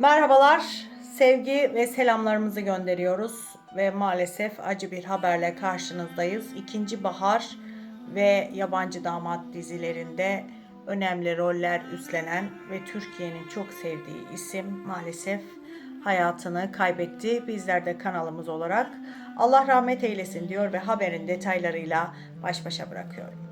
Merhabalar, sevgi ve selamlarımızı gönderiyoruz ve maalesef acı bir haberle karşınızdayız. İkinci Bahar ve Yabancı Damat dizilerinde önemli roller üstlenen ve Türkiye'nin çok sevdiği isim maalesef hayatını kaybetti. Bizler de kanalımız olarak Allah rahmet eylesin diyor ve haberin detaylarıyla baş başa bırakıyorum.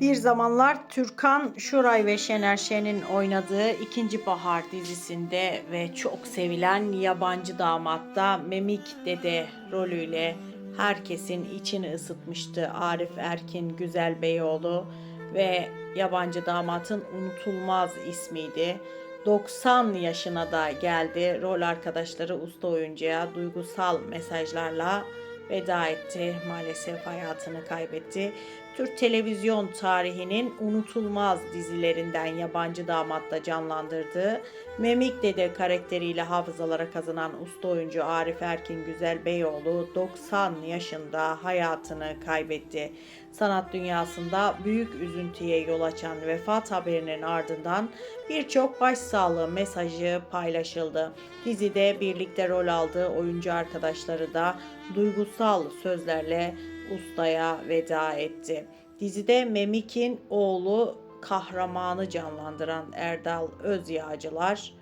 Bir zamanlar Türkan Şoray ve Şener Şen'in oynadığı İkinci Bahar dizisinde ve çok sevilen yabancı damatta Memik Dede rolüyle herkesin içini ısıtmıştı Arif Erkin Güzel Beyoğlu ve yabancı damatın unutulmaz ismiydi. 90 yaşına da geldi. Rol arkadaşları usta oyuncuya duygusal mesajlarla veda etti. Maalesef hayatını kaybetti. Türk televizyon tarihinin unutulmaz dizilerinden yabancı damatta canlandırdığı Memik Dede karakteriyle hafızalara kazanan usta oyuncu Arif Erkin Güzel Beyoğlu 90 yaşında hayatını kaybetti. Sanat dünyasında büyük üzüntüye yol açan vefat haberinin ardından birçok başsağlığı mesajı paylaşıldı. Dizide birlikte rol aldığı oyuncu arkadaşları da duygusal sözlerle ustaya veda etti. Dizide Memik'in oğlu kahramanı canlandıran Erdal Özyağcılar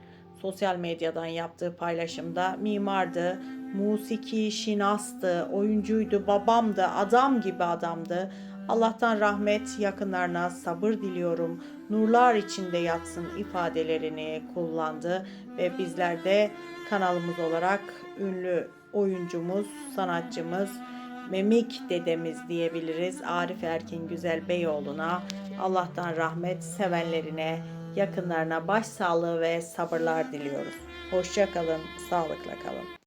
sosyal medyadan yaptığı paylaşımda mimardı, musiki şinastı, oyuncuydu, babamdı, adam gibi adamdı. Allah'tan rahmet, yakınlarına sabır diliyorum. Nurlar içinde yatsın ifadelerini kullandı ve bizler de kanalımız olarak ünlü oyuncumuz, sanatçımız Memik dedemiz diyebiliriz. Arif Erkin Güzel Beyoğlu'na Allah'tan rahmet sevenlerine, yakınlarına başsağlığı ve sabırlar diliyoruz. Hoşça kalın, sağlıkla kalın.